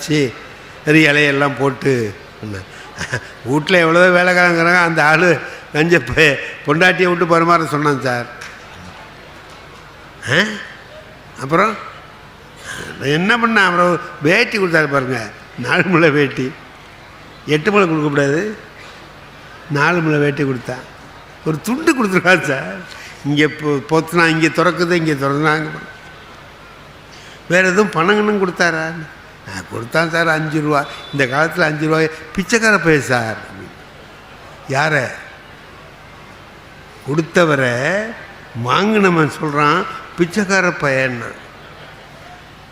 வச்சு பெரிய இலையெல்லாம் போட்டு வீட்டில் எவ்வளோ வேலைக்காரங்கிறாங்க அந்த ஆள் நஞ்ச பொண்டாட்டியை விட்டு பரிமாற சொன்னான் சார். ஆ? அப்புறம்? என்ன பண்ண? அப்புறம் வேட்டி கொடுத்தாரு பாருங்கள் நாலு முளை வேட்டி. எட்டு முளை கொடுக்கக்கூடாது நாலு முளை வேட்டி கொடுத்தான் ஒரு துண்டு கொடுத்துருக்காரு சார். இங்கே பொத்துனா இங்கே திறக்குது இங்கே திறந்தாங்க வேறு எதுவும் பணங்கன்னு கொடுத்தாரா? கொடுத்தான் சார் அஞ்சு ரூபா. இந்த காலத்தில் அஞ்சு ரூபாய். பிச்சைக்கார பைய சார். யாரை? கொடுத்தவரை வாங்கினவன் சொல்கிறான் பிச்சைக்கார பையன்னா.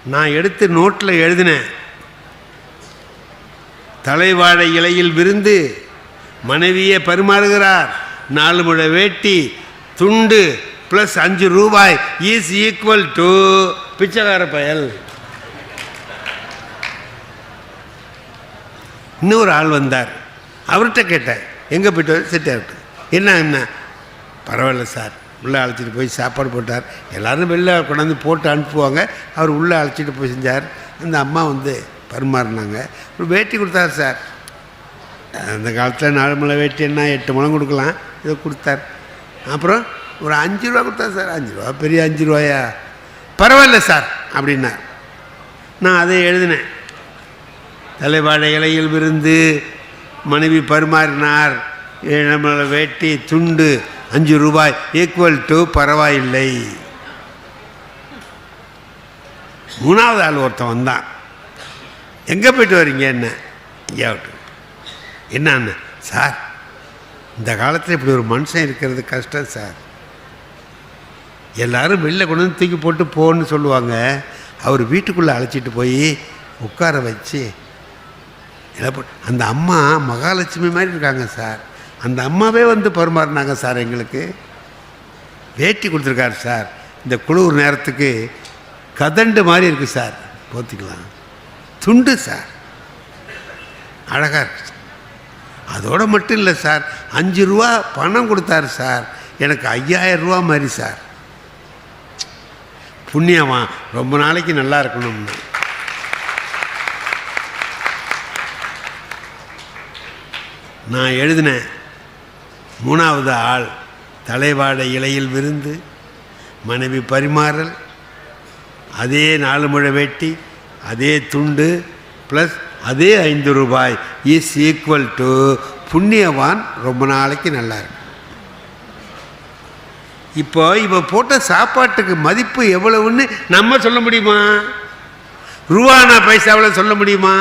நான் எடுத்து நோட்டில் எழுதினேன். தலைவாழை இலையில் விருந்து மனைவியை பரிமாறுகிறார். நாலு முழ வேட்டி துண்டு ப்ளஸ் அஞ்சு ரூபாய். இஸ் ஈக்குவல் டு பிச்சைக்கார பயல் இன்னொரு ஆள் வந்தார். அவர்கிட்ட கேட்டேன் எங்கே போயிட்டு செட் ஆகிட்டு என்ன என்ன? பரவாயில்ல சார் உள்ளே அழைச்சிட்டு போய் சாப்பாடு போட்டார். எல்லாரும் வெளில கொண்டாந்து போட்டு அனுப்புவாங்க. அவர் உள்ளே அழைச்சிட்டு போய் செஞ்சார். அந்த அம்மா வந்து பரிமாறினாங்க. ஒரு வேட்டி கொடுத்தார் சார். அந்த காலத்தில் நாலு மலை வேட்டி என்ன எட்டு மலம் கொடுக்கலாம். இதை கொடுத்தார். அப்புறம் ஒரு அஞ்சு ரூபா கொடுத்தார் சார். அஞ்சு ரூபா பெரிய அஞ்சு ரூபாயா? பரவாயில்ல சார் அப்படின்னார். நான் அதை எழுதினேன். தலைவாழை இலையில் விருந்து மனைவி பரிமாறினார். நம்மளை வேட்டி துண்டு அஞ்சு ரூபாய் ஈக்குவல் டு பரவாயில்லை. மூணாவது ஆள் ஒருத்தன் வந்தான். எங்கே போயிட்டு வரீங்க என்ன? ஐயாவிட்டு என்னன்னு? சார் இந்த காலத்தில் இப்படி ஒரு மனுஷன் இருக்கிறது கஷ்டம் சார். எல்லாரும் வெளில கொண்டு வந்து தூக்கி போட்டு போன்னு சொல்லுவாங்க. அவர் வீட்டுக்குள்ளே அழைச்சிட்டு போய் உட்கார வச்சு என்ன அந்த அம்மா மகாலட்சுமி மாதிரி இருக்காங்க சார். அந்த அம்மாவே வந்து பரிமாறினாங்க சார் எங்களுக்கு. வேட்டி கொடுத்துருக்காரு சார். இந்த குளிர் நேரத்துக்கு கதண்டு மாதிரி இருக்குது சார். போத்திக்கலாம். துண்டு சார். அழகாக இருக்கு அதோடு மட்டும் இல்லை சார். அஞ்சு ரூபா பணம் கொடுத்தாரு சார். எனக்கு ஐயாயிரம் ரூபா மாதிரி சார். புண்ணியமா ரொம்ப நாளைக்கு நல்லா இருக்கணும்னு. நான் எழுதினேன் மூணாவது ஆள் தலைவாட இலையில் விருந்து மனைவி பரிமாறல் அதே நாலு முழ வெட்டி அதே துண்டு ப்ளஸ் அதே ஐந்து ரூபாய். இஸ் ஈக்குவல் டு புண்ணியவான் ரொம்ப நாளைக்கு நல்லா இருக்கும் இப்போ இப்போ போட்ட சாப்பாட்டுக்கு மதிப்பு எவ்வளவுன்னு நம்ம சொல்ல முடியுமா? ரூபானா பைசாவில் சொல்ல முடியுமா?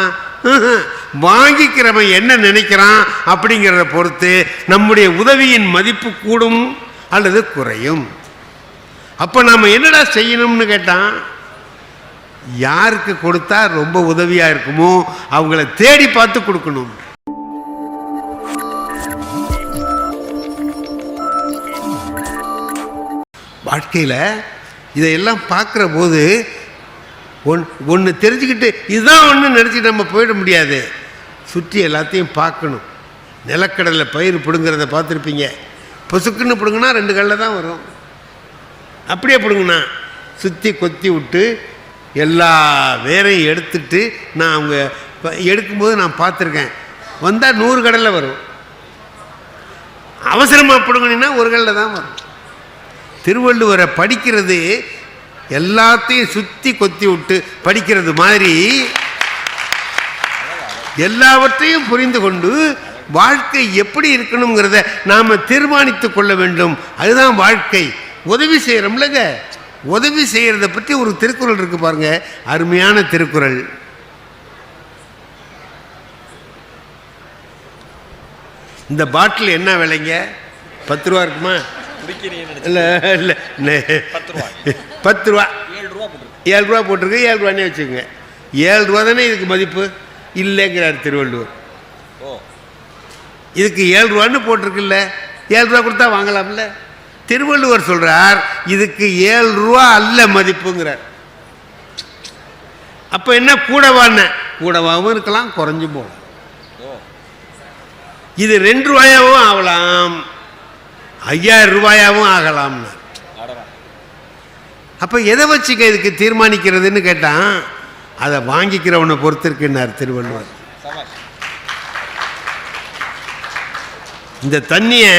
வாங்கிக்கிறவன் என்ன நினைக்கிறான் அப்படிங்கிறத பொறுத்து நம்முடைய உதவியின் மதிப்பு கூடும் அல்லது குறையும். அப்போ நாம் என்னடா செய்யணும்னு கேட்டான் யாருக்கு கொடுத்தா ரொம்ப உதவியாக இருக்குமோ அவங்கள தேடி பார்த்து கொடுக்கணும். வாழ்க்கையில் இதையெல்லாம் பார்க்குற போது ஒன் ஒன்று தெரிஞ்சுக்கிட்டு இதுதான் ஒன்று நினச்சிட்டு நம்ம போயிட முடியாது. சுற்றி எல்லாத்தையும் பார்க்கணும். நிலக்கடலை பயிர் பிடுங்கிறத பார்த்துருப்பீங்க. பொசுக்குன்னு பிடுங்கினா ரெண்டு கல்லில் தான் வரும். அப்படியே பிடுங்கண்ணா சுற்றி கொத்தி விட்டு எல்லா வேரையும் எடுத்துட்டு நான் அவங்க எடுக்கும்போது நான் பார்த்துருக்கேன். வந்தால் நூறு கடலில் வரும். அவசரமாக பிடுங்கினா ஒரு கல்லில் தான் வரும். திருவள்ளுவரை படிக்கிறது எல்லாத்தையும் சுற்றி கொத்தி விட்டு படிக்கிறது மாதிரி எல்லாவற்றையும் புரிந்து கொண்டு வாழ்க்கை எப்படி இருக்கணுங்கிறத நாம் தீர்மானித்து கொள்ள வேண்டும். அதுதான் வாழ்க்கை. உதவி செய்கிறோம்லங்க உதவி செய்கிறத பற்றி ஒரு திருக்குறள் இருக்குது பாருங்கள் அருமையான திருக்குறள். இந்த பாட்டில் என்ன விலைங்க? பத்து ரூபா இருக்குமா? இல்லை இல்லை பத்து ரூபா. பத்து ரூபா. ஏழு ரூபா போட்டிருக்கு. ஏழு ரூபானே வச்சுக்கோங்க. ஏழு ரூபா தானே இதுக்கு மதிப்பு? இல்லைங்கிறார் திருவள்ளுவர். இதுக்கு ஏழு ரூபான்னு போட்டிருக்குல்ல. ஏழு ரூபா கொடுத்தா வாங்கலாம்ல. திருவள்ளுவர் சொல்றார் இதுக்கு ஏழு ரூபா அல்ல மதிப்புங்கிறார். அப்போ என்ன கூடவான கூடவாகவும் இருக்கலாம் குறைஞ்சும் போகலாம். இது ரெண்டு ரூபாயாவும் ஆகலாம் ஐயாயிரம் ரூபாயாவும் ஆகலாம்னு அப்போ எதை வச்சுக்க இதுக்கு தீர்மானிக்கிறதுன்னு கேட்டான் அதை வாங்கிக்கிறவனை பொறுத்திருக்குன்னார் திருவள்ளுவர் இந்த தண்ணியை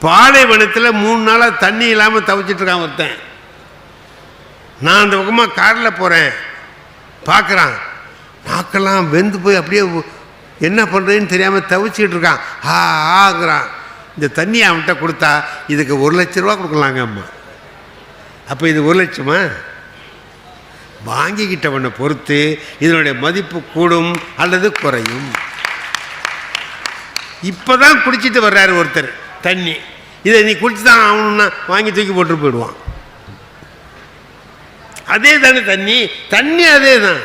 பாலைவனத்தில் மூணு நாளாக தண்ணி இல்லாமல் தவிச்சிட்டு இருக்கான் ஒருத்தன் நான் அந்த பக்கமாக காரில் போகிறேன் பார்க்குறான் நாக்கெல்லாம் வெந்து போய் அப்படியே என்ன பண்ணுறதுன்னு தெரியாமல் தவிச்சிக்கிட்டு இருக்கான் ஆ ஆகுறான் இந்த தண்ணியை அவன்கிட்ட கொடுத்தா இதுக்கு ஒரு லட்ச ரூபா கொடுக்கலாங்க அம்மா. அப்போ இது ஒரு லட்சமா? வாங்கிக்கிட்டவனை பொறுத்து இதனுடைய மதிப்பு கூடும் அல்லது குறையும். இப்போதான் குடிச்சிட்டு வர்றாரு ஒருத்தர் தண்ணி. இதை நீ குடிச்சு தான் ஆகணும்னா வாங்கி தூக்கி போட்டு போயிடுவான். அதே தானே தண்ணி தண்ணி அதே தான்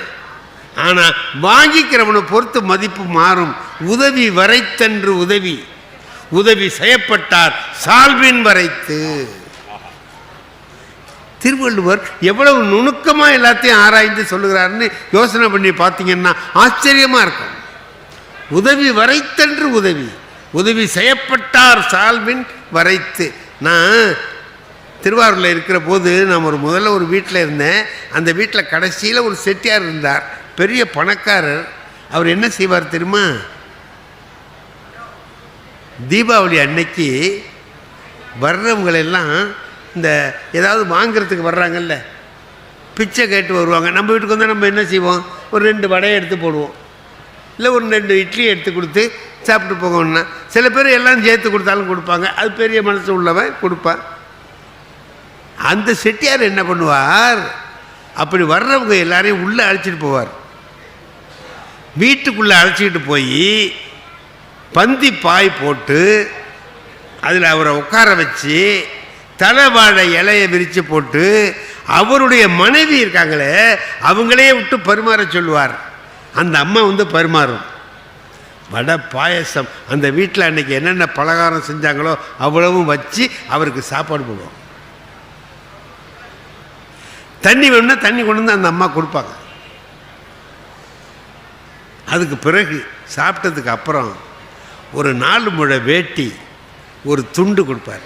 ஆனால் வாங்கிக்கிறவனை பொறுத்து மதிப்பு மாறும். உதவி வரைத்தன்று உதவி. உதவி செய்யப்பட்டார் சால்வின் வரைத்து. திருவள்ளுவர் எவ்வளவு நுணுக்கமாக எல்லாத்தையும் ஆராய்ந்து சொல்லுகிறாருன்னு யோசனை பண்ணி பார்த்தீங்கன்னா ஆச்சரியமாக இருக்கும். உதவி வரைத்தன்று உதவி உதவி செய்யப்பட்டார் சால்வின் வரைத்து. நான் திருவாரூரில் இருக்கிற போது நான் ஒரு முதல்ல ஒரு வீட்டில் இருந்தேன். அந்த வீட்டில் கடைசியில் ஒரு செட்டியார் இருந்தார் பெரிய பணக்காரர். அவர் என்ன செய்வார் தெரியுமா? தீபாவளி அன்னைக்கு வர்றவங்களெல்லாம் இந்த ஏதாவது வாங்குறதுக்கு வர்றாங்கல்ல பிச்சை கேட்டு வருவாங்க. நம்ம வீட்டுக்கு வந்தால் நம்ம என்ன செய்வோம்? ஒரு ரெண்டு வடையை எடுத்து போடுவோம். இல்லை ஒரு ரெண்டு இட்லி எடுத்து கொடுத்து சாப்பிட்டு போகணும்னா சில பேர் எல்லாம் சேர்த்து கொடுத்தாலும் கொடுப்பாங்க. அது பெரிய மனசு உள்ளவன் கொடுப்பான். அந்த செட்டியார் என்ன பண்ணுவார்? அப்படி வர்றவங்க எல்லாரையும் உள்ளே அழைச்சிட்டு போவார். வீட்டுக்குள்ளே அழைச்சிக்கிட்டு போய் பந்தி பாய் போட்டு அதில் அவரை உட்கார வச்சு தலைவாழை இலையை விரித்து போட்டு அவருடைய மனைவி இருக்காங்களே அவங்களே விட்டு பரிமாற சொல்லுவார். அந்த அம்மா வந்து பரிமாறும். வடை பாயசம். அந்த வீட்டில் அன்னைக்கு என்னென்ன பலகாரம் செஞ்சாங்களோ அவ்வளவும் வச்சு அவருக்கு சாப்பாடு போடுவோம். தண்ணி வேணும்னா தண்ணி கொண்டு வந்து அந்த அம்மா கொடுப்பாங்க. அதுக்கு பிறகு சாப்பிட்டதுக்கு அப்புறம் ஒரு நாலு முழை வேட்டி ஒரு துண்டு கொடுப்பார்.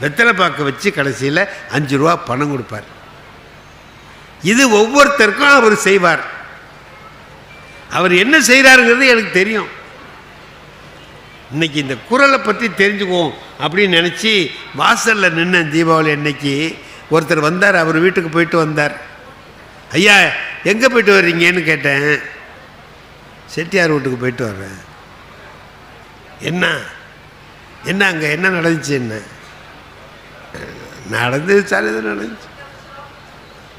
வெத்தலை பாக்க வச்சு கடைசியில் அஞ்சு ரூபா பணம் கொடுப்பார். இது ஒவ்வொருத்தருக்கும் அவர் செய்வார். அவர் என்ன செய்கிறாருங்கிறது எனக்கு தெரியும். இன்னைக்கு இந்த குரலை பற்றி தெரிஞ்சுக்குவோம் அப்படின்னு நினச்சி வாசலில் நின்ன தீபாவளி அன்னைக்கு ஒருத்தர் வந்தார் அவர் வீட்டுக்கு போயிட்டு வந்தார். ஐயா எங்கே போயிட்டு வர்றீங்கன்னு கேட்டேன். செட்டியார் வீட்டுக்கு போயிட்டு வர்றேன் என்ன? என்ன அங்கே? என்ன நடந்துச்சு என்ன? நடந்தது சார் எதுவும் நடந்துச்சு.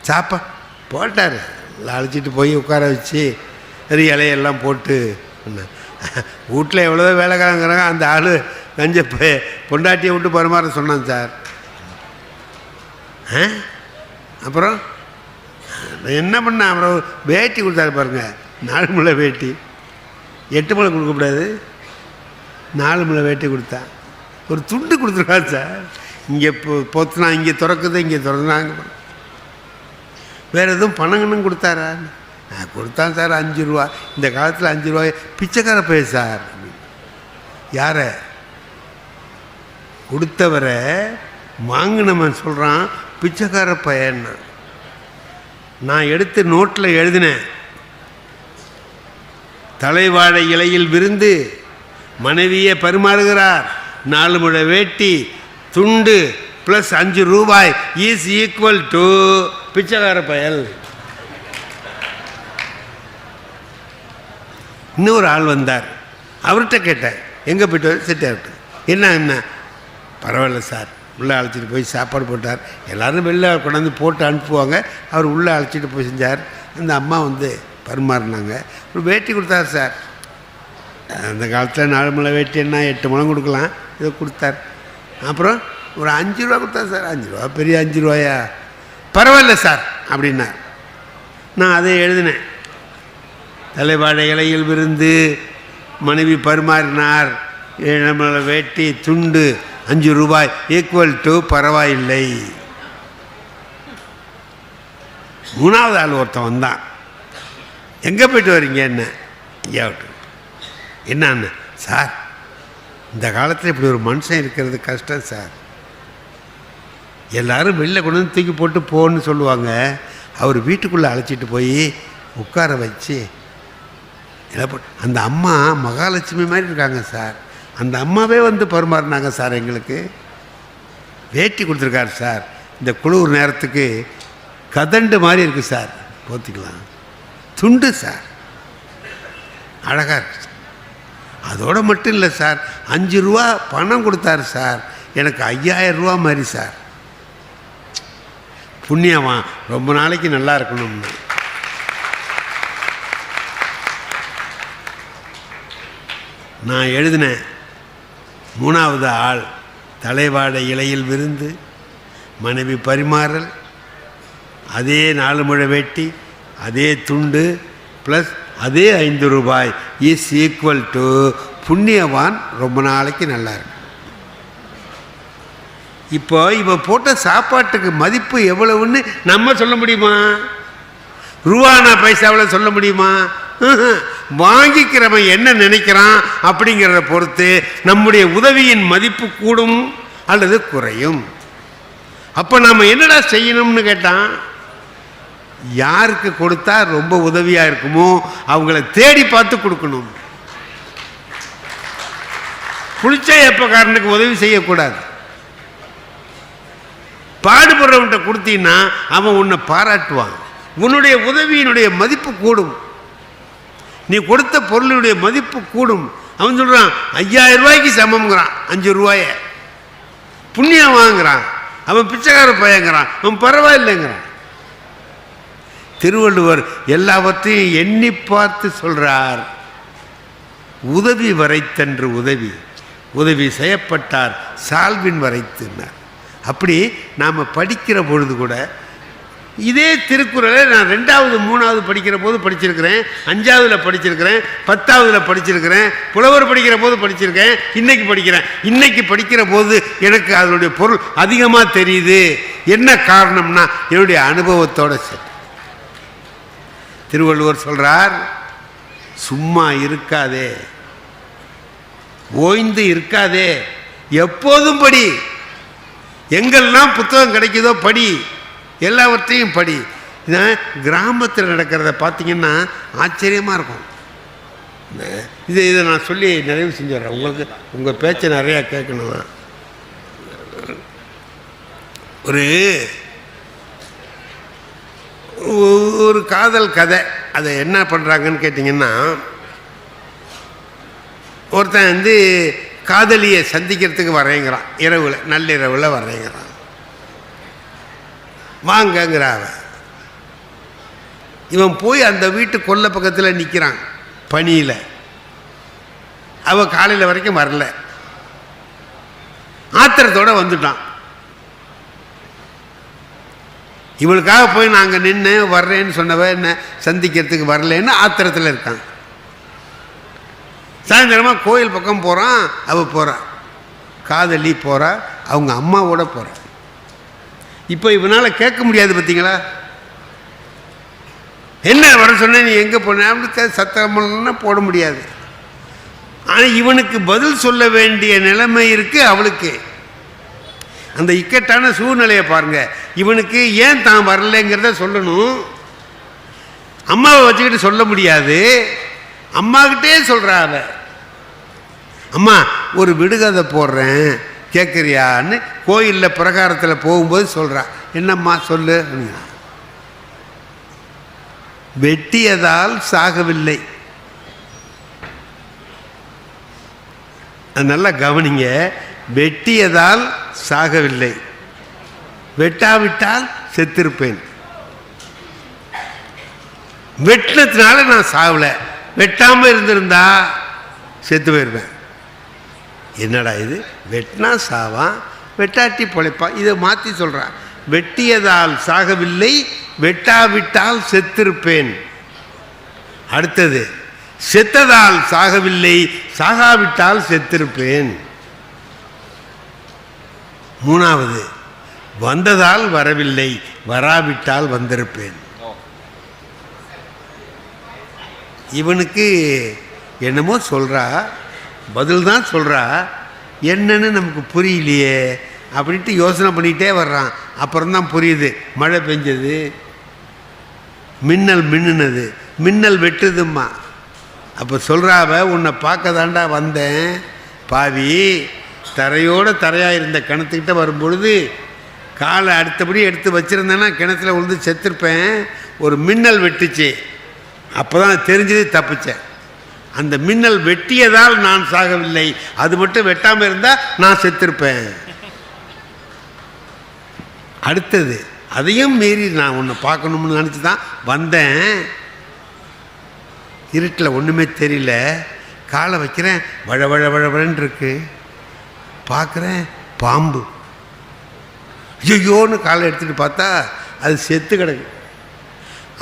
சாப்பா போட்டார். அழைச்சிட்டு போய் உட்கார வச்சு சரி இலையெல்லாம் போட்டு வீட்டில் எவ்வளோ வேலைக்காரங்கிறாங்க. அந்த ஆள் கஞ்ச பொண்டாட்டியை விட்டு பரிமாற சொன்னான் சார். ஆ? அப்புறம்? என்ன பண்ண? அப்புறம் வேட்டி கொடுத்தாரு பாருங்கள் நாலு முளை வேட்டி. எட்டு முளை கொடுக்கக்கூடாது நாலு முளை வேட்டி கொடுத்தான் ஒரு துண்டு கொடுத்துருக்காரு சார். இங்கே பொ பொத்துனா இங்கே திறக்குது இங்கே திறந்தாங்க. வேறு எதுவும் பணங்கன்னு கொடுத்தாரா? நான் கொடுத்தான் சார் அஞ்சு ரூபா. இந்த காலத்தில் அஞ்சு ரூபாய் பிச்சைக்கார பைய சார். யார? கொடுத்தவரை வாங்கினவன் சொல்கிறான் பிச்சைக்கார பையன்னா. நான் எடுத்து நோட்டில் எழுதினேன். தலைவாழை இலையில் விருந்து. மனைவியை பரிமாறுகிறார். நாலு முழ வேட்டி துண்டு ப்ளஸ் அஞ்சு ரூபாய். இஸ் ஈக்குவல் டு பிச்சைக்கார பயல். இன்னொரு ஆள் வந்தார். அவர்கிட்ட கேட்டேன். எங்கே போயிட்டு செட்டார்ட்டு என்ன என்ன? பரவாயில்ல சார். உள்ளே அழைச்சிட்டு போய் சாப்பாடு போட்டார். எல்லோரும் வெளில கொண்டாந்து போட்டு அனுப்புவாங்க. அவர் உள்ளே அழைச்சிட்டு போய் செஞ்சார். அந்த அம்மா வந்து பரிமாறினாங்க. ஒரு வேட்டி கொடுத்தார் சார். அந்த காலத்தில் நாலு முளை வேட்டி என்ன எட்டு முளம் கொடுக்கலாம். இதை கொடுத்தார். அப்புறம் ஒரு அஞ்சு ரூபா கொடுத்தார் சார். அஞ்சு ரூபா பெரிய அஞ்சு ரூபாயா? பரவாயில்ல சார் அப்படின்னார். நான் அதை எழுதினேன். தலைவாழை இலையில் விருந்து மனைவி பரிமாறினார். நம்மளை வேட்டி துண்டு அஞ்சு ரூபாய் ஈக்குவல் டு பரவாயில்லை. மூணாவது ஆள் ஒருத்தன் வந்தான். எங்கே போயிட்டு வரீங்க என்ன? ஐயாவிட்டு என்னன்னு? சார் இந்த காலத்தில் இப்படி ஒரு மனுஷன் இருக்கிறது கஷ்டம் சார். எல்லோரும் வெளில கொண்டு வந்து தூக்கி போட்டு போன்னு சொல்லுவாங்க. அவர் வீட்டுக்குள்ளே அழைச்சிட்டு போய் உட்கார வச்சு அந்த அம்மா மகாலட்சுமி மாதிரி இருக்காங்க சார். அந்த அம்மாவே வந்து பரிமாறினாங்க சார் எங்களுக்கு. வேட்டி கொடுத்துருக்காரு சார். இந்த குளிர் நேரத்துக்கு கதண்டு மாதிரி இருக்குது சார். போத்திக்கலாம். துண்டு சார். அழகாக இருக்கு அதோடு மட்டும் இல்லை சார். அஞ்சு ரூபா பணம் கொடுத்தாரு சார். எனக்கு ஐயாயிரம் ரூபா மாதிரி சார். புண்ணியமா? ரொம்ப நாளைக்கு நல்லா இருக்கணும்னு. நான் எழுதினேன் மூணாவது ஆள் தலைவாட இலையில் விருந்து மனைவி பரிமாறல் அதே நாலு முழை வெட்டி அதே துண்டு ப்ளஸ் அதே ஐந்து ரூபாய் இஸ் ஈக்குவல் டு புண்ணியவான் ரொம்ப நாளைக்கு நல்லா இருக்கு. இப்போ இவ போட்ட சாப்பாட்டுக்கு மதிப்பு எவ்வளவுன்னு நம்ம சொல்ல முடியுமா? ரூபானா பைசாவில் சொல்ல முடியுமா? வாங்கிக்கிறவன் என்ன நினைக்கிறான் அப்படிங்கிறத பொறுத்து நம்முடைய உதவியின் மதிப்பு கூடும் அல்லது குறையும். அப்போ நாம் என்னடா செய்யணும்னு கேட்டான்? யாருக்கு கொடுத்தா ரொம்ப உதவியாக இருக்குமோ அவங்கள தேடி பார்த்து கொடுக்கணும். புளிச்ச எப்பக்காரனுக்கு உதவி செய்யக்கூடாது. பாடுபடுறவன்கிட்ட கொடுத்தீங்கன்னா அவன் உன்னை பாராட்டுவான். உன்னுடைய உதவியினுடைய மதிப்பு கூடும். நீ கொடுத்த பொருளினுடைய மதிப்பு கூடும். அவன் சொல்கிறான் ஐயாயிரம் ரூபாய்க்கு சமம்ங்கிறான் அஞ்சு ரூபாய. புண்ணியம் வாங்குறான். அவன் பிச்சைக்கார பயங்கிறான் அவன் பரவாயில்லைங்கிறான். திருவள்ளுவர் எல்லாவற்றையும் எண்ணி பார்த்து சொல்கிறார் உதவி வரைத்தன்று உதவி. உதவி செய்யப்பட்டார் சால்வின் வரைத்துனார் அப்படி நாம் படிக்கிற பொழுது கூட இதே திருக்குறளை நான் ரெண்டாவது மூணாவது படிக்கிற போது படிச்சிருக்கிறேன் அஞ்சாவதுல படிச்சிருக்கிறேன் பத்தாவதுல படிச்சிருக்கிறேன் புலவர் படிக்கிற போது படிச்சிருக்கேன் இன்னைக்கு படிக்கிறேன். இன்னைக்கு படிக்கிற போது எனக்கு அதனுடைய பொருள் அதிகமாக தெரியுது. என்ன காரணம்னா என்னுடைய அனுபவத்தோட சரி. திருவள்ளுவர் சொல்கிறார் சும்மா இருக்காதே. ஓய்ந்து இருக்காதே. எப்போதும் படி. எங்கெல்லாம் புத்தகம் கிடைக்குதோ படி. எல்லாவற்றையும் படி. இதை கிராமத்தில் நடக்கிறத பார்த்தீங்கன்னா ஆச்சரியமாக இருக்கும். இந்த- இது இதை நான் சொல்லி நிறைவு செஞ்சிடுறேன் உங்களுக்கு உங்கள் பேச்சை நிறையா கேட்கணும் ஒரு ஒரு காதல் கதை அதை என்ன பண்ணுறாங்கன்னு கேட்டிங்கன்னா ஒருத்தன் வந்து காதலியை சந்திக்கிறதுக்கு வரேங்கிறான். இரவில் நள்ளிரவில் வரேங்கிறான். வாங்கங்கிற அவன் இவன் போய் அந்த வீட்டு கொல்ல பக்கத்தில் நிற்கிறான் பனியில் அவன் காலையில் வரைக்கும் வரல. ஆத்திரத்தோட வந்துட்டான். இவளுக்காக போய் நாங்கள் நின்று வர்றேன்னு சொன்னவ என்ன சந்திக்கிறதுக்கு வரலன்னு ஆத்திரத்தில் இருக்கான். சாயந்தரமாக கோயில் பக்கம் போகிறான் அவள் போகிறான் காதலி போகிறா அவங்க அம்மாவோட போகிறா இப்போ இவனால் கேட்க முடியாது பார்த்தீங்களா என்ன வர சொன்ன நீ எங்கே போன? அப்படி சத்தம்னா போட முடியாது. ஆனால் இவனுக்கு பதில் சொல்ல வேண்டிய நிலைமை இருக்குது அவளுக்கு. அந்த இக்கட்டான சூழ்நிலையை பாருங்க. இவனுக்கு ஏன் தான் வரலைங்கிறத சொல்லணும். அம்மாவை வச்சுக்கிட்டு சொல்ல முடியாது. அம்மாக்கிட்டே சொல்கிறா அவ. அம்மா ஒரு விடுகதை போடுறேன். கேட்குறியான்னு கோயிலில் பிரகாரத்தில் போகும்போது சொல்கிறா என்னம்மா சொல்லு வெட்டியதால் சாகவில்லை. அது நல்லா கவனிங்க. வெட்டியதால் சாகவில்லை. வெட்டாவிட்டால் செத்திருப்பேன். வெட்டினத்தினால நான் சாகலை. வெட்டாமல் இருந்திருந்தா செத்து போயிருப்பேன். என்னடா இது? வெட்டினா சாவான் வெட்டாட்டி பொழைப்பான். இதை மாற்றி சொல்கிறான் வெட்டியதால் சாகவில்லை வெட்டாவிட்டால் செத்திருப்பேன். அடுத்தது செத்ததால் சாகவில்லை சாகாவிட்டால் செத்திருப்பேன். மூணாவது வந்ததால் வரவில்லை வராவிட்டால் வந்திருப்பேன். இவனுக்கு என்னமோ சொல்கிறா பதில் தான் சொல்கிறா என்னன்னு நமக்கு புரியலையே அப்படின்ட்டு யோசனை பண்ணிகிட்டே வர்றான். அப்புறம் தான் புரியுது மழை பெஞ்சது மின்னல் மின்னுனது மின்னல் வெட்டுதும்மா. அப்போ சொல்கிறாவ உன்னை பார்க்க தாண்டா வந்தேன் பாவி தரையோடு தரையாக இருந்த கிணத்துக்கிட்ட வரும்பொழுது காலை அடுத்தபடி எடுத்து வச்சுருந்தேன்னா கிணத்துல விழுந்து செத்துருப்பேன். ஒரு மின்னல் வெட்டுச்சு. அப்போ தான் தெரிஞ்சது தப்பிச்சேன். அந்த மின்னல் வெட்டியதால் நான் சாகவில்லை. அது மட்டும் வெட்டாமல் இருந்தால் நான் செத்திருப்பேன். அடுத்தது அதையும் மீறி நான் உன்னை பார்க்கணும்னு நினச்சி தான் வந்தேன். இருட்டில் ஒன்றுமே தெரியல. காலை வைக்கிறேன். வழ வழ வழ வழன்னு இருக்குது பார்க்குறேன் பாம்பு. ஐயோன்னு காலை எடுத்துகிட்டு பார்த்தா அது செத்து கிடக்கு.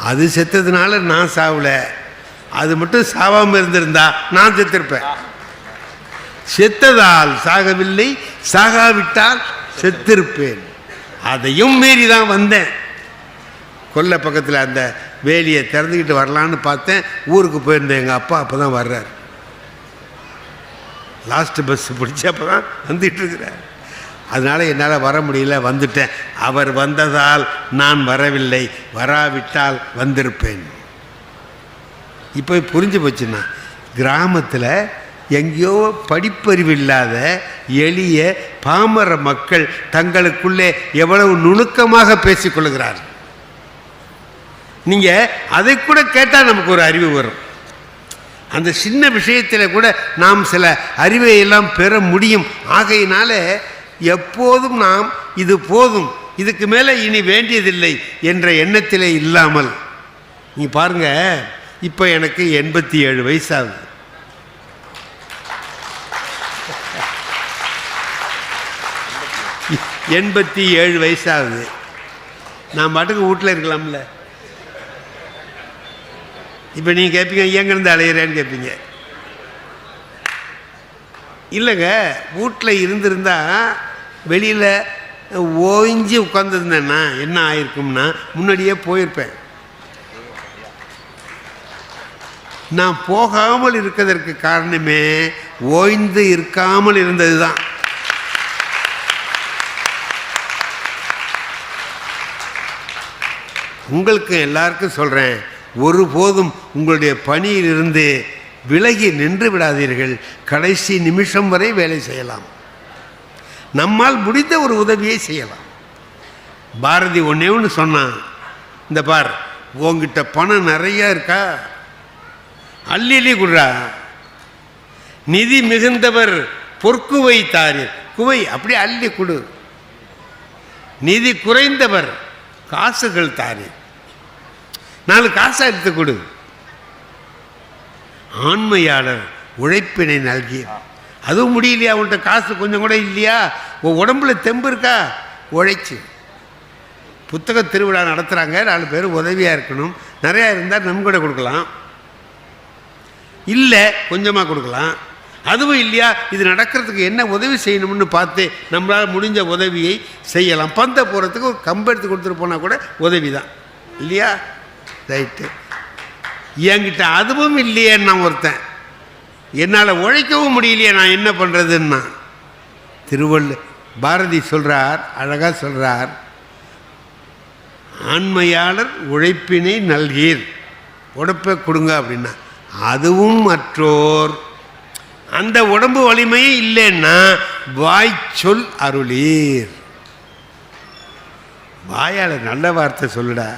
அது செத்ததுனால நான் சாவலை. அது மட்டும் சாவாமல் இருந்திருந்தா நான் செத்திருப்பேன். செத்ததால் சாகவில்லை சாகாவிட்டால் செத்திருப்பேன். அதையும் மீறி தான் வந்தேன். கொல்லை பக்கத்தில் அந்த வேலியை திறந்துக்கிட்டு வரலான்னு பார்த்தேன். ஊருக்கு போயிருந்தேன் எங்கள் அப்பா அப்போ தான் வர்றார். லாஸ்ட்டு பஸ் பிடிச்சி அப்போ தான் வந்துட்டுருக்கிறார் அதனால் என்னால் வர முடியல வந்துட்டேன். அவர் வந்ததால் நான் வரவில்லை. வராவிட்டால் வந்திருப்பேன். இப்போ புரிஞ்சு போச்சுன்னா கிராமத்தில் எங்கேயோ படிப்பறிவு இல்லாத எளிய பாமர மக்கள் தங்களுக்குள்ளே எவ்வளவு நுணுக்கமாக பேசிக்கொள்கிறார் நீங்கள் அதை கூட கேட்டால் நமக்கு ஒரு அறிவு வரும். அந்த சின்ன விஷயத்தில் கூட நாம் சில அறிவை எல்லாம் பெற முடியும். ஆகையினால எப்போதும் நாம் இது போதும். இதுக்கு மேலே இனி வேண்டியதில்லை என்ற எண்ணத்திலே இல்லாமல். நீ பாருங்க இப்போ எனக்கு எண்பத்தி ஏழு வயசாகுது. எண்பத்தி ஏழு வயசாகுது. நான் பாட்டுக்கு வீட்டில் இருக்கலாம்ல. இப்போ நீங்கள் கேட்பீங்க எங்கேருந்து அலையிறேன்னு கேட்பீங்க இல்லைங்க வீட்டில் இருந்திருந்தா வெளியில் ஓய்ஞ்சி உட்காந்துருந்தேன்னா என்ன ஆயிருக்கும்னா முன்னாடியே போயிருப்பேன். நான் போகாமல் இருக்கிறதற்கு காரணமே ஓய்ந்து இருக்காமல் இருந்தது தான் உங்களுக்கு எல்லாருக்கும் சொல்கிறேன் ஒருபோதும் உங்களுடைய பணியிலிருந்து விலகி நின்று விடாதீர்கள். கடைசி நிமிஷம் வரை வேலை செய்யலாம். நம்மால் முடிந்த ஒரு உதவியை செய்யலாம். பாரதி ஒன்றே ஒன்று சொன்னான் இந்த பார் உங்ககிட்ட பணம் நிறையா இருக்கா? அள்ளி அள்ளி குடுறா. நிதி மிகுந்தவர் பொற்குவை தாரு குவை அப்படியே அள்ளி கொடு. நிதி குறைந்தவர் காசுகள் தாரு நாலு காசை எடுத்து கொடு. ஆண்மையாளர் உழைப்பினை நல்கி. அதுவும் முடியலையா? உன்கிட்ட காசு கொஞ்சம் கூட இல்லையா? உன் உடம்புல தெம்பு இருக்கா? உழைச்சி. புத்தக திருவிழா நடத்துகிறாங்க நாலு பேர் உதவியாக இருக்கணும். நிறையா இருந்தால் நன்கொடை கொடுக்கலாம். இல்லை கொஞ்சமாக கொடுக்கலாம். அதுவும் இல்லையா? இது நடக்கிறதுக்கு என்ன உதவி செய்யணும்னு பார்த்து நம்மளால் முடிஞ்ச உதவியை செய்யலாம். பந்தை போகிறதுக்கு ஒரு கம்பெடுத்து கொடுத்துட்டு போனால் கூட உதவி தான் இல்லையா? ரைட்டு என்கிட்ட அதுவும் இல்லையே நான் ஒருத்தன். என்னால் உழைக்கவும் முடியலையே நான் என்ன பண்ணுறதுன்னா திருவள்ளு பாரதி சொல்கிறார் அழகாக சொல்கிறார் ஆண்மையாளர் உழைப்பினை நல்கீர். உடப்பை கொடுங்க அப்படின்னா. அதுவும் மற்றோர். அந்த உடம்பு வலிமையே இல்லைன்னா வாய் சொல் அருளீர். வாயால் நல்ல வார்த்தை சொல்லுடா.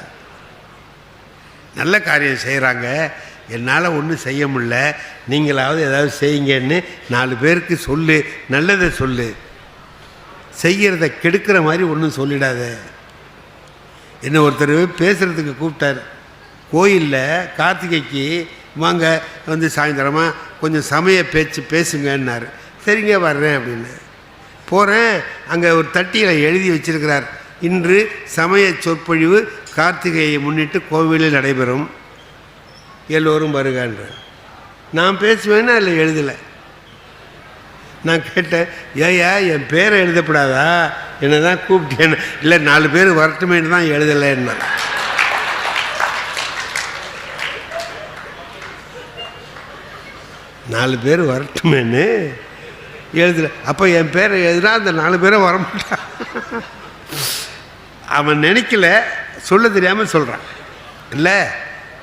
நல்ல காரியம் செய்கிறாங்க என்னால் ஒன்றும் செய்ய முடியல. நீங்களாவது ஏதாவது செய்யுங்கன்னு நாலு பேருக்கு சொல்லு. நல்லதை சொல்லு. செய்கிறத கெடுக்கிற மாதிரி ஒன்றும் சொல்லிடாத. என்ன ஒருத்தர் பேசுகிறதுக்கு கூப்பிட்டார். கோயிலில் கார்த்திகைக்கு வாங்க வந்து சாயந்தரமாக கொஞ்சம் சமய பேச்சு பேசுங்கன்னாரு. சரிங்க வர்றேன் அப்படின்னு. போகிறேன் அங்கே ஒரு தட்டியில் எழுதி வச்சிருக்கிறார். இன்று சமய சொற்பொழிவு கார்த்திகையை முன்னிட்டு கோவிலில் நடைபெறும். எல்லோரும் வருகன்ற. நான் பேசுவேன்னா அதில் எழுதலை? நான் கேட்டேன் ஏயா என் பேரை எழுதப்படாதா? என்னை தான் கூப்பிட்டேன்னு இல்லை நாலு பேர் வரட்டுமேன்னு தான் எழுதலைன்னா நாலு பேர் வரட்டுமேன்னு எழுதலை. அப்போ என் பேரை எழுதுனா அந்த நாலு பேரும் வரமாட்டான் அவன் நினைக்கல சொல்ல தெரியாமல் சொல்கிறான் இல்லை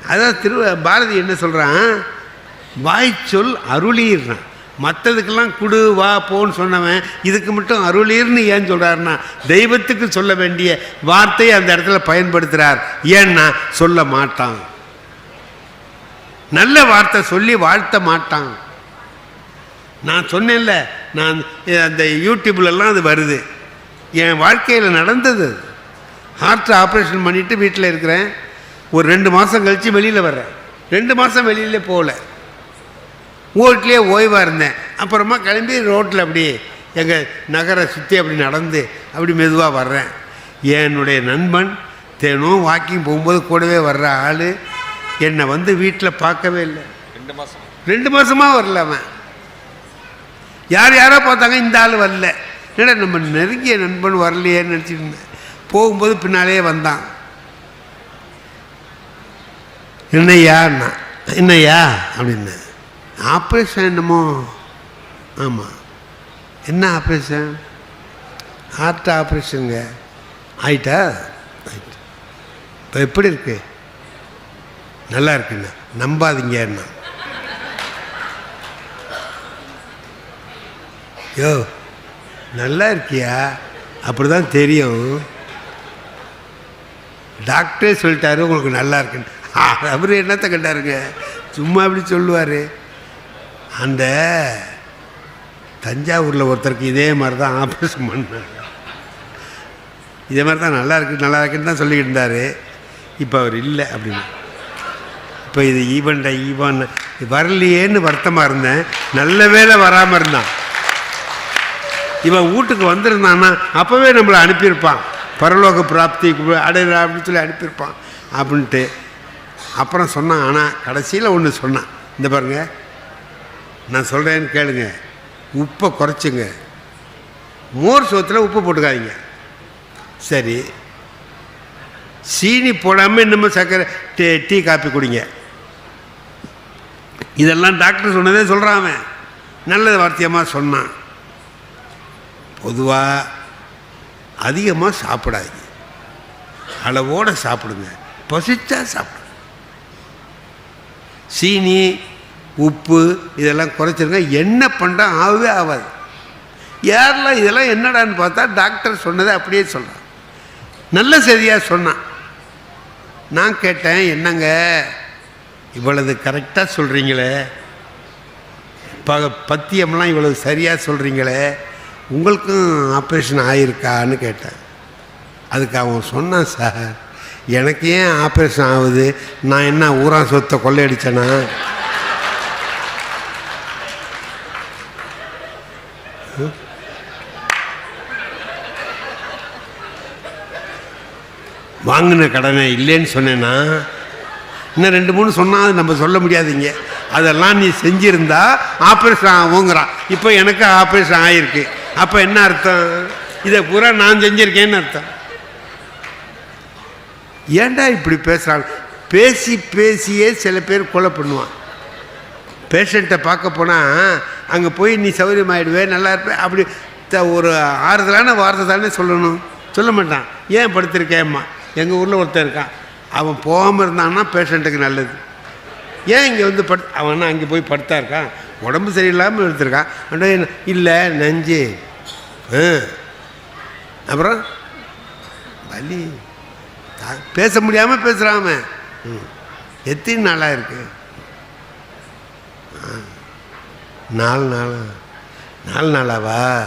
அதான் திரு பாரதி என்ன சொல்கிறான் வாய்ச்சொல் அருளீர்னான் மற்றதுக்கெல்லாம் குடு வா போன்னு சொன்னவன் இதுக்கு மட்டும் அருளீர்னு ஏன் சொல்கிறாருன்னா தெய்வத்துக்கு சொல்ல வேண்டிய வார்த்தையை அந்த இடத்துல பயன்படுத்துகிறார் ஏன்னா சொல்ல மாட்டான். நல்ல வார்த்தை சொல்லி வாழ்த்த மாட்டான். நான் சொன்னேன்ல நான் அந்த யூடியூப்லலாம் அது வருது. என் வாழ்க்கையில் நடந்தது அது. ஹார்ட் ஆப்ரேஷன் பண்ணிவிட்டு வீட்டில் இருக்கிறேன். ஒரு ரெண்டு மாதம் கழித்து வெளியில் வர்றேன். ரெண்டு மாதம் வெளியில போகல. வீட்லேயே ஓய்வாக இருந்தேன். அப்புறமா கிளம்பி ரோட்டில் அப்படி எங்கள் நகரை சுற்றி அப்படி நடந்து அப்படி மெதுவாக வர்றேன். என்னுடைய நண்பன் தினம் வாக்கிங் போகும்போது கூடவே வர்ற ஆள் என்னை வந்து வீட்டில் பார்க்கவே இல்லை. ரெண்டு மாசம்? ரெண்டு மாதமாக வரல அவன். யார் யாரோ பார்த்தாங்க இந்த ஆள் வரல. என்னடா நம்ம நெருங்கிய நண்பன் வரலையேன்னு நினச்சிட்டு இருந்தேன். போகும்போது பின்னாலேயே வந்தான். என்னையான்னா என்னையா அப்படின்னு. ஆப்ரேஷன் என்னமோ? ஆமாம் என்ன ஆப்ரேஷன்? ஹார்ட் ஆப்ரேஷனுங்க. ஆயிட்டா? ஆயிட்டு. இப்போ எப்படி இருக்கு? நல்லா இருக்குண்ணா நம்பாதீங்கண்ணா யோ நல்லா இருக்கியா? அப்படி தான் தெரியும். டாக்டரே சொல்லிட்டாரு உங்களுக்கு நல்லா இருக்குன்னு. அவர் என்னத்தை கண்டாருங்க சும்மா அப்படி சொல்லுவார். அந்த தஞ்சாவூரில் ஒருத்தருக்கு இதே மாதிரி தான் ஆப்ரேஷன் பண்ணார். இதே மாதிரி தான் நல்லா இருக்கு நல்லா இருக்குன்னு தான் சொல்லிக்கிட்டு இருந்தார். இப்போ அவர் இல்லை அப்படின்னு. இப்போ இது ஈவன்டா ஈவன் வரலையேன்னு வருத்தமாக இருந்தேன். நல்ல வேலை வராமல் இருந்தான். இவன் வீட்டுக்கு வந்திருந்தான்னா அப்போவே நம்மளை அனுப்பியிருப்பான். பரலோக பிராப்தி அடையிற அப்படின்னு சொல்லி அனுப்பியிருப்பான் அப்படின்ட்டு. அப்புறம் சொன்னான் ஆனால் கடைசியில் ஒன்று சொன்னான். இந்த பாருங்க நான் சொல்கிறேன்னு கேளுங்க உப்பை குறைச்சிங்க. மோர் சோத்தில் உப்பு போட்டுக்காதீங்க. சரி சீனி போடாமல் இன்னமும் சர்க்கரை டீ டீ காப்பி குடிங்க. இதெல்லாம் டாக்டர் சொன்னதே சொல்கிறான் அவன். நல்ல வார்த்தையமாக சொன்னான். பொதுவாக அதிகமாக சாப்பிடாதீங்க. அளவோடு சாப்பிடுங்க. பசிச்சா சாப்பிடுங்க. சீனி உப்பு இதெல்லாம் குறைச்சிருங்க. என்ன பண்ணுறா ஆகவே ஆகாது. யாரெல்லாம் இதெல்லாம் என்னடான்னு பார்த்தா டாக்டர் சொன்னதை அப்படியே சொல்கிறான் நல்ல செய்தியாக சொன்னான். நான் கேட்டேன் என்னங்க? இவ்வளவு கரெக்டாக சொல்கிறீங்களே ப பத்தியம்லாம் இவ்வளவு சரியாக சொல்கிறீங்களே உங்களுக்கும் ஆப்ரேஷன் ஆகிருக்கான்னு கேட்டேன். அதுக்கு அவன் சொன்னான் சார் எனக்கு ஏன் ஆப்ரேஷன் ஆகுது? நான் என்ன ஊரா சொத்தை கொள்ளையடிச்சேனா? வாங்கின கடனை இல்லைன்னு சொன்னேன்னா இன்னும் ரெண்டு மூணு சொன்னால் அது நம்ம சொல்ல முடியாதுங்க. அதெல்லாம் நீ செஞ்சிருந்தா ஆப்ரேஷன் ஆகுங்கிறான். இப்போ எனக்கு ஆப்ரேஷன் ஆகிருக்கு அப்போ என்ன அர்த்தம்? இதை பூரா நான் செஞ்சுருக்கேன்னு அர்த்தம். ஏண்டா இப்படி பேசுகிறாங்க பேசி பேசியே சில பேர் கொலை பண்ணுவான். பேஷண்ட்டை பார்க்க போனால் அங்கே போய் நீ சௌகரியமாயிடுவே நல்லா இருப்பே. அப்படி த- ஒரு ஆறுதலான வார்த்தை தானே சொல்லணும். சொல்ல மாட்டான். ஏன் படுத்திருக்கேம்மா? எங்கள் ஊரில் ஒருத்தன் இருக்கான். அவன் போகாமல் இருந்தான்னா பேஷண்ட்டுக்கு நல்லது. ஏன் இங்கே வந்து படு அவன் அங்கே போய் படுத்தா இருக்கான்? உடம்பு சரியில்லாமல் எடுத்திருக்கான் என்ன? இல்லை நஞ்சு. ஆ. அப்புறம்? வலி. பேச முடியாமல் பேசுகிறாம ம். எத்தனை நாளாக இருக்கு? ஆ. நாலு நாளா? நாலு நாளாவா?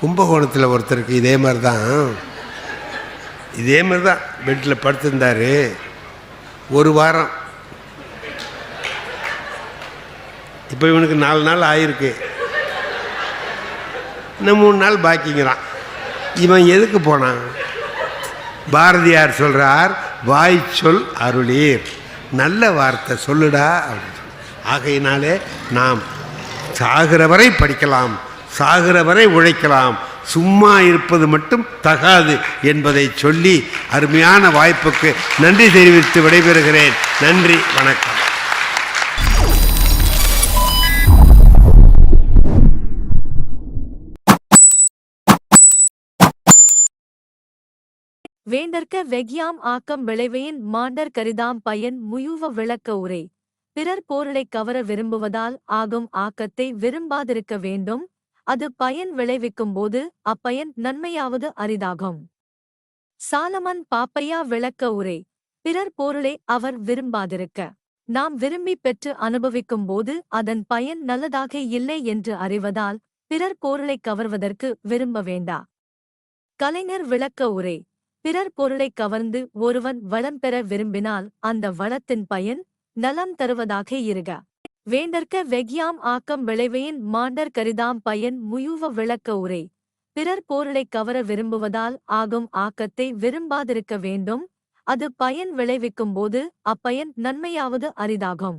கும்பகோணத்தில் ஒருத்தருக்கு இதே மாதிரி தான் இதே மாதிரி தான் பெட்டில் படுத்திருந்தார். ஒரு வாரம். இப்போ இவனுக்கு நாலு நாள் ஆயிருக்கு. இன்னும் மூணு நாள் பாக்கிங்கிறான். இவன் எதுக்கு போனான்? பாரதியார் சொல்கிறார் வாய் சொல் அருளீர். நல்ல வார்த்தை சொல்லுடா அப்படின்னு சொல்லி. ஆகையினாலே நாம் சாகிற வரை படிக்கலாம் சாகிற வரை உழைக்கலாம். சும்மா இருப்பது மட்டும் தகாது என்பதை சொல்லி அருமையான வாய்ப்புக்கு நன்றி தெரிவித்து விடைபெறுகிறேன். நன்றி வணக்கம். வேண்டற்க வெகியாம் ஆக்கம் விளைவையின் மாண்டர் கரிதாம் பயன் முயூவ விளக்க உரை. பிறர் பொருளைக் கவர விரும்புவதால் ஆகும் ஆக்கத்தை விரும்பாதிருக்க வேண்டும். அது பயன் விளைவிக்கும் போது அப்பயன் நன்மையாவது அரிதாகும். சாலமன் பாப்பையா விளக்க உரை. பிறர் பொருளை அவர் விரும்பாதிருக்க. நாம் விரும்பி பெற்று அனுபவிக்கும் போது அதன் பயன் நல்லதாக இல்லை என்று அறிவதால் பிறர் பொருளைக் கவர்வதற்கு விரும்ப வேண்டா. கலைஞர் விளக்க உரை. பிறர் பொருளைக் கவர்ந்து ஒருவன் வளம் பெற விரும்பினால் அந்த வளத்தின் பயன் நலம் தருவதாக இருக. வேண்டற்க வெகியாம் ஆக்கம் விளைவையின் மாண்டர் கரிதாம் பயன் முயுவ விளக்க உரை. பிறர் பொருளைக் கவர விரும்புவதால் ஆகும் ஆக்கத்தை விரும்பாதிருக்க வேண்டும். அது பயன் விளைவிக்கும் போது அப்பயன் நன்மையாவது அரிதாகும்.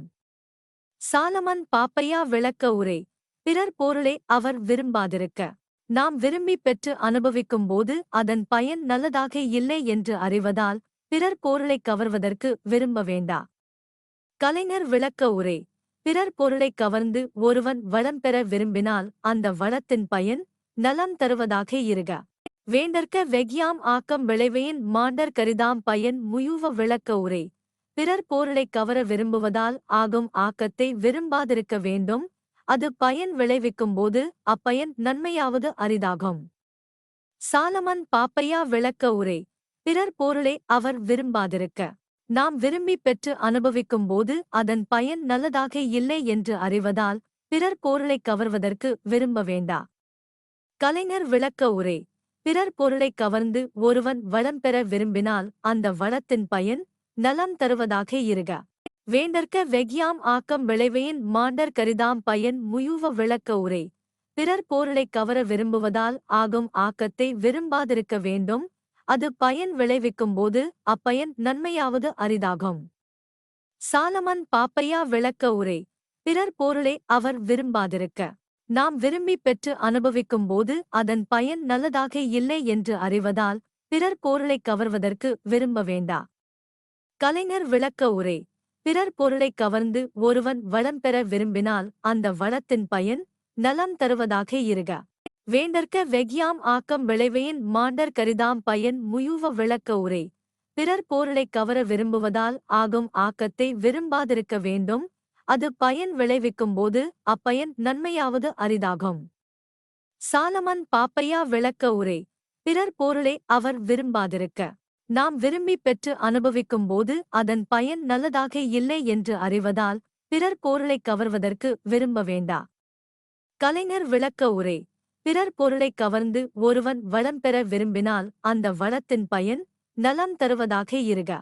சாலமன் பாப்பையா விளக்க உரை. பிறர் பொருளை அவர் விரும்பாதிருக்க. நாம் விரும்பி பெற்று அனுபவிக்கும்போது அதன் பயன் நல்லதாக இல்லை என்று அறிவதால் பிறர் பொருளை கவர்வதற்கு விரும்ப வேண்டா. கலைஞர் விளக்க உரை. பிறர் பொருளைக் கவர்ந்து ஒருவன் வளம் பெற விரும்பினால் அந்த வளத்தின் பயன் நலம் தருவதாக இருக. வேண்டற்க வெகியாம் ஆக்கம் விளைவையின் மாண்டர் கரிதாம் பயன் முயூவ விளக்க உரை. பிறர் பொருளை கவர விரும்புவதால் ஆகும் ஆக்கத்தை விரும்பாதிருக்க வேண்டும் அது பயன் விளைவிக்கும் போது அப்பயன் நன்மையாவது அரிதாகும். சாலமன் பாப்பையா விளக்க உரை பிறர் பொருளை அவர் விரும்பாதிருக்க. நாம் விரும்பி பெற்று அனுபவிக்கும் போது அதன் பயன் நல்லதாக இல்லை என்று அறிவதால் பிறர் பொருளை கவர்வதற்கு விரும்ப வேண்டா. கலைஞர் விளக்க உரை பிறர் பொருளைக் கவர்ந்து ஒருவன் வளம் பெற விரும்பினால் அந்த வளத்தின் பயன் நலம் தருவதாக இருக. வேண்டற்க வெகியாம் ஆக்கம் விளைவையின் மாண்டர் கரிதாம் பயன் முயூவ விளக்க உரை. பிறர் பொருளைக் கவர விரும்புவதால் ஆகும் ஆக்கத்தை விரும்பாதிருக்க வேண்டும். அது பயன் விளைவிக்கும் போது அப்பயன் நன்மையாவது அரிதாகும். சாலமன் பாப்பையா விளக்க உரை. பிறர் பொருளை அவர் விரும்பாதிருக்க. நாம் விரும்பி பெற்று அனுபவிக்கும் போது அதன் பயன் நல்லதாக இல்லை என்று அறிவதால் பிறர் பொருளைக் கவர்வதற்கு விரும்ப வேண்டா. கலைஞர் விளக்க உரை. பிறர் பொருளைக் கவர்ந்து ஒருவன் வளம் பெற விரும்பினால் அந்த வளத்தின் பயன் நலம் தருவதாக இருக. வேண்டற்க வெகியாம் ஆக்கம் விளைவையின் மாண்டர் கரிதாம் பயன் முயூவ விளக்க உரை. பிறர் பொருளைக் கவர விரும்புவதால் ஆகும் ஆக்கத்தை விரும்பாதிருக்க வேண்டும். அது பயன் விளைவிக்கும் போது அப்பயன் நன்மையாவது அரிதாகும். சாலமன் பாப்பையா விளக்க உரை. பிறர் பொருளை அவர் விரும்பாதிருக்க. நாம் விரும்பி பெற்று அனுபவிக்கும்போது அதன் பயன் நல்லதாக இல்லை என்று அறிவதால் பிறர் பொருளைக் கவர்வதற்கு விரும்ப வேண்டா. கலைஞர் விளக்க உரை. பிறர் பொருளைக் கவர்ந்து ஒருவன் வளம் பெற விரும்பினால் அந்த வளத்தின் பயன் நலம் தருவதாக இருக.